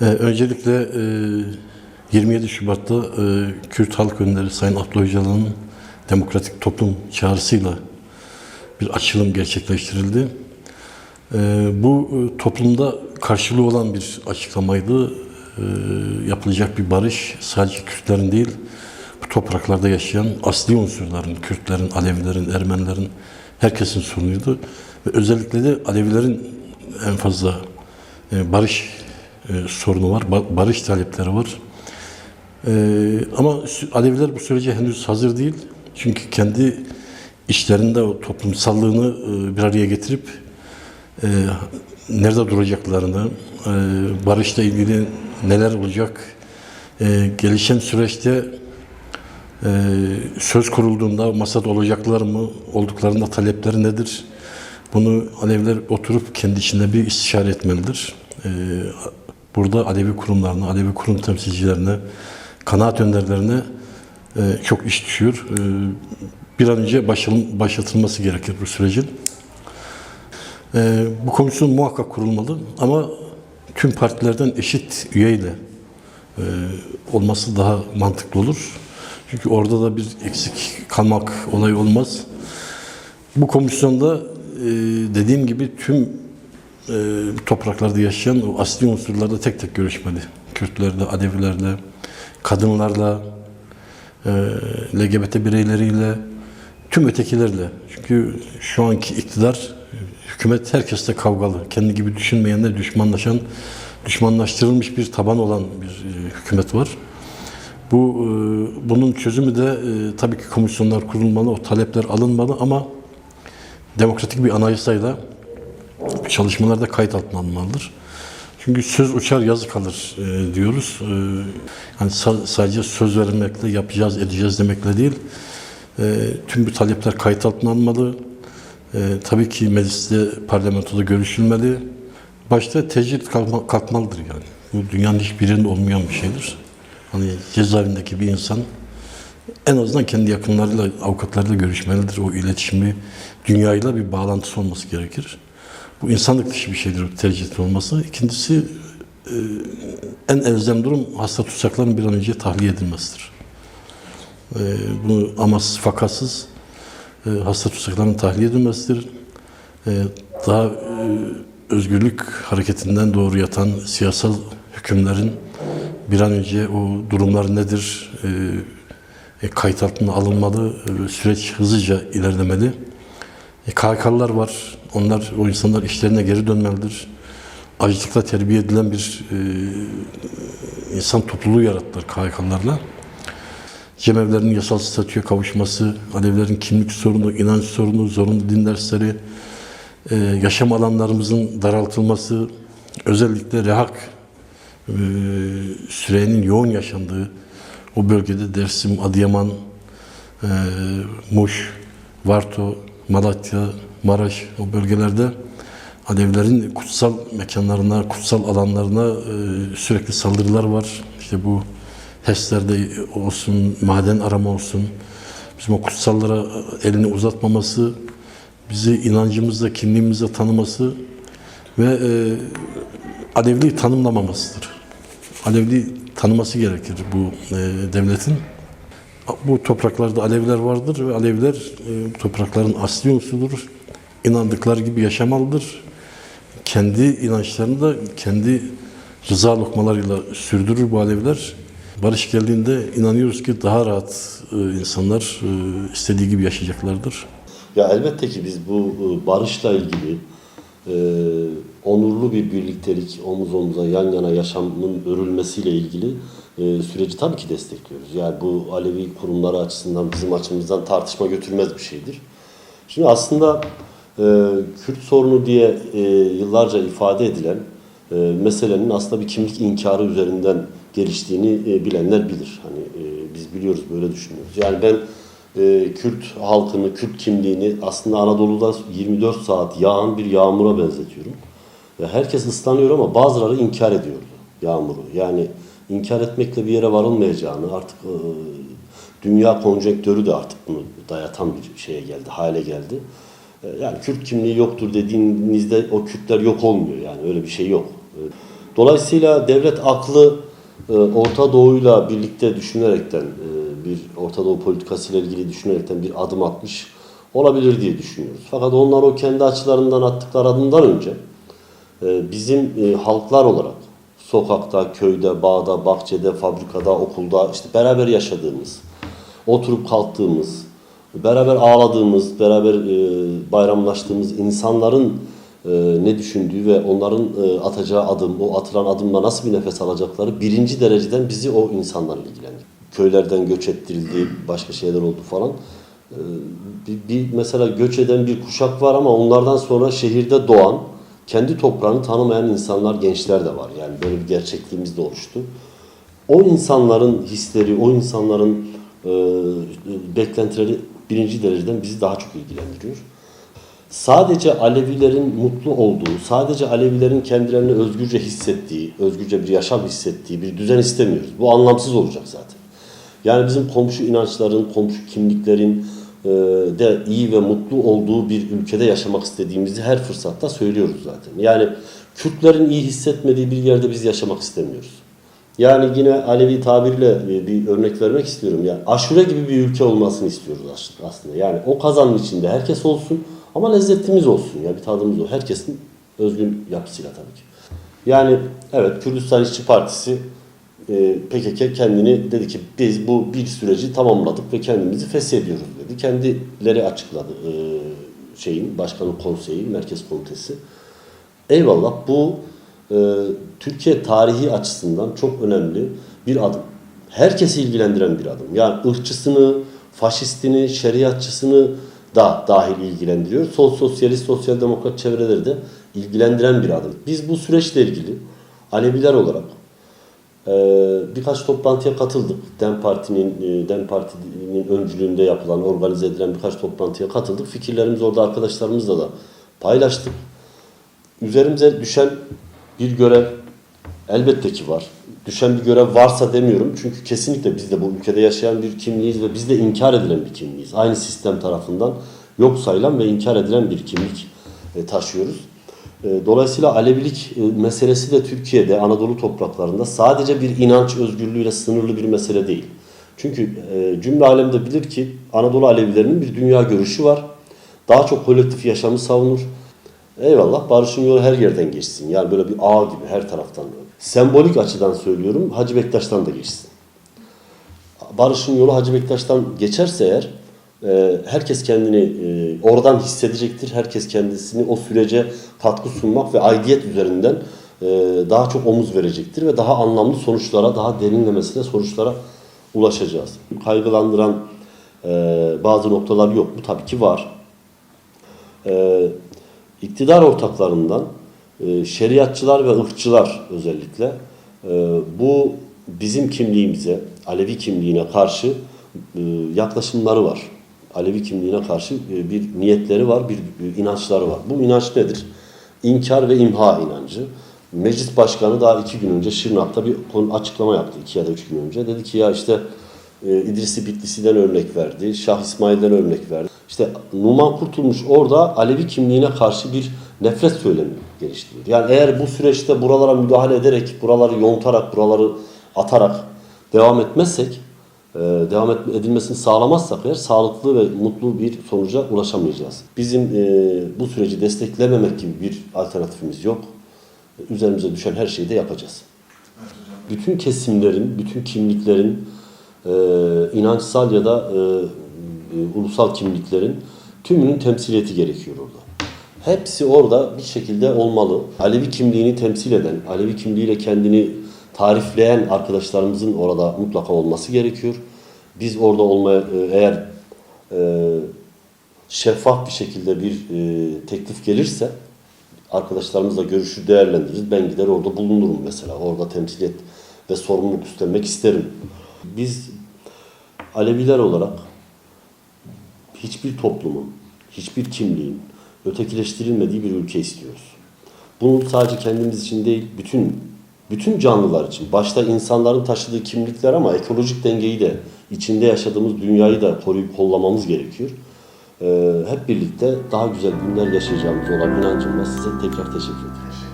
Ee, öncelikle e, 27 Şubat'ta e, Kürt Halk Önderi Sayın Abdullah Öcalan'ın Demokratik Toplum çağrısıyla bir açılım gerçekleştirildi. Ee, bu e, toplumda karşılığı olan bir açıklamaydı. Ee, yapılacak bir barış sadece Kürtlerin değil, bu topraklarda yaşayan asli unsurların, Kürtlerin, Alevilerin, Ermenilerin, herkesin sorunuydu. Ve özellikle de Alevilerin en fazla e, barış e, sorunu var, ba- barış talepleri var. Ee, ama Aleviler bu sürece henüz hazır değil. Çünkü kendi işlerinde o toplumsallığını e, bir araya getirip e, nerede duracaklarını, e, barışla ilgili neler olacak, e, gelişen süreçte e, söz kurulduğunda masada olacaklar mı, olduklarında talepleri nedir? Bunu Aleviler oturup kendi içinde bir istişare etmelidir. E, burada Alevi kurumlarına, Alevi kurum temsilcilerine, kanaat önderlerine e, çok iş düşüyor. E, bir an önce başla- başlatılması gerekir bu sürecin. E, bu komisyon muhakkak kurulmalı ama tüm partilerden eşit üyeyle e, olması daha mantıklı olur. Çünkü orada da bir eksik kalmak olay olmaz. Bu komisyonda e, dediğim gibi tüm topraklarda yaşayan o asli unsurlarla tek tek görüşmeli. Kürtlerle, Alevilerle, kadınlarla, e, LGBT bireyleriyle, tüm ötekilerle. Çünkü şu anki iktidar, hükümet herkesle kavgalı. Kendi gibi düşünmeyenler düşmanlaşan, düşmanlaştırılmış bir taban olan bir e, hükümet var. Bu e, bunun çözümü de tabii ki komisyonlar kurulmalı, o talepler alınmalı ama demokratik bir anayasayla çalışmalarda kayıt altına alınmalıdır. Çünkü söz uçar yazı kalır e, diyoruz. E, yani sa- sadece söz vermekle yapacağız edeceğiz demekle değil. E, tüm bu talepler kayıt altına alınmalı. E, tabii ki mecliste, parlamentoda görüşülmeli. Başta tecrit kalkma- kalkmalıdır yani. Bu dünyanın hiçbir yerinde olmayan bir şeydir. Hani cezaevindeki bir insan en azından kendi yakınlarıyla, avukatlarıyla görüşmelidir. O iletişimi dünyayla bir bağlantısı olması gerekir. Bu insanlık dışı bir şeydir o tercih olması. İkincisi e, en elzem durum hasta tutsakların bir an önce tahliye edilmesidir. E, bunu amasız fakatsız e, hasta tutsakların tahliye edilmesidir. E, daha özgürlük hareketinden doğru yatan siyasal hükümlerin bir an önce o durumlar nedir e, kayıt altına alınmalı, süreç hızlıca ilerlemeli. E, KHK'lılar var, onlar o insanlar işlerine geri dönmelidir. Açlıkla terbiye edilen bir e, insan topluluğu yarattılar KHK'lılarla. Cemevlerin yasal statüye kavuşması, Alevilerin kimlik sorunu, inanç sorunu, zorunlu din dersleri, e, yaşam alanlarımızın daraltılması, özellikle rehak e, sürenin yoğun yaşandığı o bölgede Dersim, Adıyaman, e, Muş, Varto, Malatya, Maraş o bölgelerde Alevilerin kutsal mekanlarına, kutsal alanlarına e, sürekli saldırılar var. İşte bu HES'lerde olsun, maden arama olsun, bizim o kutsallara elini uzatmaması, bizi inancımızla, kimliğimizle tanıması ve e, Alevliği tanımlamamasıdır. Alevli tanıması gerekir bu e, devletin. Bu topraklarda Aleviler vardır ve Aleviler e, toprakların asli unsurudur. İnandıkları gibi yaşamalıdır. Kendi inançlarını da kendi rıza lokmalarıyla sürdürür bu Aleviler. Barış geldiğinde inanıyoruz ki daha rahat e, insanlar e, istediği gibi yaşayacaklardır. Ya elbette ki biz bu e, barışla ilgili e, onurlu bir birliktelik, omuz omuza yan yana yaşamın örülmesiyle ilgili e, süreci tabii ki destekliyoruz. Yani bu Alevi kurumları açısından bizim açımızdan tartışma götürmez bir şeydir. Şimdi aslında e, Kürt sorunu diye e, yıllarca ifade edilen e, meselenin aslında bir kimlik inkarı üzerinden geliştiğini e, bilenler bilir. Hani e, biz biliyoruz böyle düşünüyoruz. Yani ben e, Kürt halkını, Kürt kimliğini aslında Anadolu'da 24 saat yağan bir yağmura benzetiyorum. Ve herkes ıslanıyor ama bazıları inkar ediyordu yağmuru. Yani inkar etmekle bir yere varılmayacağını artık e, dünya konjonktörü de artık bunu dayatan bir şeye geldi, hale geldi. E, yani Kürt kimliği yoktur dediğinizde o Kürtler yok olmuyor yani öyle bir şey yok. E, Dolayısıyla devlet aklı Orta Doğu'yla birlikte düşünerekten bir Orta Doğu politikasıyla ilgili düşünerekten bir adım atmış olabilir diye düşünüyoruz. Fakat onlar o kendi açılarından attıkları adımdan önce bizim halklar olarak sokakta, köyde, bağda, bahçede, fabrikada, okulda işte beraber yaşadığımız, oturup kalktığımız, beraber ağladığımız, beraber e, bayramlaştığımız insanların e, ne düşündüğü ve onların e, atacağı adım, o atılan adımla nasıl bir nefes alacakları birinci dereceden bizi o insanlarla ilgilendiriyor. Köylerden göç ettirildi, başka şeyler oldu falan. E, bir, bir mesela göç eden bir kuşak var ama onlardan sonra şehirde doğan, kendi toprağını tanımayan insanlar, gençler de var. Yani böyle bir gerçekliğimiz de oluştu. O insanların hisleri, o insanların e, beklentileri birinci dereceden bizi daha çok ilgilendiriyor. Sadece Alevilerin mutlu olduğu, sadece Alevilerin kendilerini özgürce hissettiği, özgürce bir yaşam hissettiği bir düzen istemiyoruz. Bu anlamsız olacak zaten. Yani bizim komşu inançların, komşu kimliklerin de iyi ve mutlu olduğu bir ülkede yaşamak istediğimizi her fırsatta söylüyoruz zaten. Yani Kürtlerin iyi hissetmediği bir yerde biz yaşamak istemiyoruz. Yani yine Alevi tabirle bir- bir örnek vermek istiyorum. Yani aşure gibi bir ülke olmasını istiyoruz as- aslında. Yani o kazanın içinde herkes olsun ama lezzetimiz olsun. Ya bir tadımız o. Herkesin özgün yapısıyla tabii ki. Yani evet Kürdistan İşçi Partisi e, PKK kendini dedi ki biz bu bir süreci tamamladık ve kendimizi feshediyoruz dedi. Kendileri açıkladı e, şeyin başkanın konseyi, merkez komitesi. Eyvallah bu e, Türkiye tarihi açısından çok önemli bir adım. Herkesi ilgilendiren bir adım. Yani ırkçısını, faşistini, şeriatçısını da dahil ilgilendiriyor. Sol sosyalist, sosyal demokrat çevreleri de ilgilendiren bir adım. Biz bu süreçle ilgili Aleviler olarak birkaç toplantıya katıldık. DEM Parti'nin e, DEM Parti'nin öncülüğünde yapılan, organize edilen birkaç toplantıya katıldık. Fikirlerimizi orada arkadaşlarımızla da paylaştık üzerimize düşen bir görev elbette ki var. Düşen bir görev varsa demiyorum. Çünkü kesinlikle biz de bu ülkede yaşayan bir kimliğiz ve biz de inkar edilen bir kimliğiz. Aynı sistem tarafından yok sayılan ve inkar edilen bir kimlik e, taşıyoruz. E, Dolayısıyla Alevilik e, meselesi de Türkiye'de, Anadolu topraklarında sadece bir inanç özgürlüğüyle sınırlı bir mesele değil. Çünkü e, cümle alemde bilir ki Anadolu Alevilerinin bir dünya görüşü var. Daha çok kolektif yaşamı savunur. Eyvallah barışın yolu her yerden geçsin. Yani böyle bir ağ gibi her taraftan. Sembolik açıdan söylüyorum Hacı Bektaş'tan da geçsin. Barışın yolu Hacı Bektaş'tan geçerse eğer e, herkes kendini e, oradan hissedecektir. Herkes kendisini o sürece katkı sunmak ve aidiyet üzerinden e, daha çok omuz verecektir ve daha anlamlı sonuçlara, daha derinlemesine sonuçlara ulaşacağız. Kaygılandıran e, bazı noktalar yok. Bu tabii ki var. E, iktidar ortaklarından e, şeriatçılar ve ırkçılar özellikle bu bizim kimliğimize, Alevi kimliğine karşı yaklaşımları var. Alevi kimliğine karşı e, bir niyetleri var, bir bir inançları var. Bu inanç nedir? İnkar ve imha inancı. Meclis Başkanı daha iki gün önce Şırnak'ta bir konu açıklama yaptı, iki ya da üç gün önce. Dedi ki ya işte e, İdrisi Bitlisi'den örnek verdi, Şah İsmail'den örnek verdi. İşte Numan Kurtulmuş orada Alevi kimliğine karşı bir nefret söylemi geliştiriyor. Yani eğer bu süreçte buralara müdahale ederek, buraları yontarak, buraları atarak devam etmezsek, e, devam et- edilmesini sağlamazsak eğer sağlıklı ve mutlu bir sonuca ulaşamayacağız. Bizim e, bu süreci desteklememek gibi bir alternatifimiz yok. Üzerimize düşen her şeyi de yapacağız. Bütün kesimlerin, bütün kimliklerin, e, inançsal ya da e, e, ulusal kimliklerin tümünün temsiliyeti gerekiyor orada. Hepsi orada bir şekilde olmalı. Alevi kimliğini temsil eden, Alevi kimliğiyle kendini tarifleyen arkadaşlarımızın orada mutlaka olması gerekiyor. Biz orada olmaya e, eğer e, şeffaf bir şekilde bir e, teklif gelirse arkadaşlarımızla görüşü değerlendiririz. Ben gider orada bulunurum mesela. Orada temsiliyet ve sorumluluk üstlenmek isterim. Biz Aleviler olarak hiçbir toplumun, hiçbir kimliğin ötekileştirilmediği bir ülke istiyoruz. Bunu sadece kendimiz için değil, bütün bütün canlılar için, başta insanların taşıdığı kimlikler ama ekolojik dengeyi de, içinde yaşadığımız dünyayı da koruyup kollamamız gerekiyor. Ee, hep birlikte daha güzel günler yaşayacağımız olan inancımla size tekrar teşekkür ederim.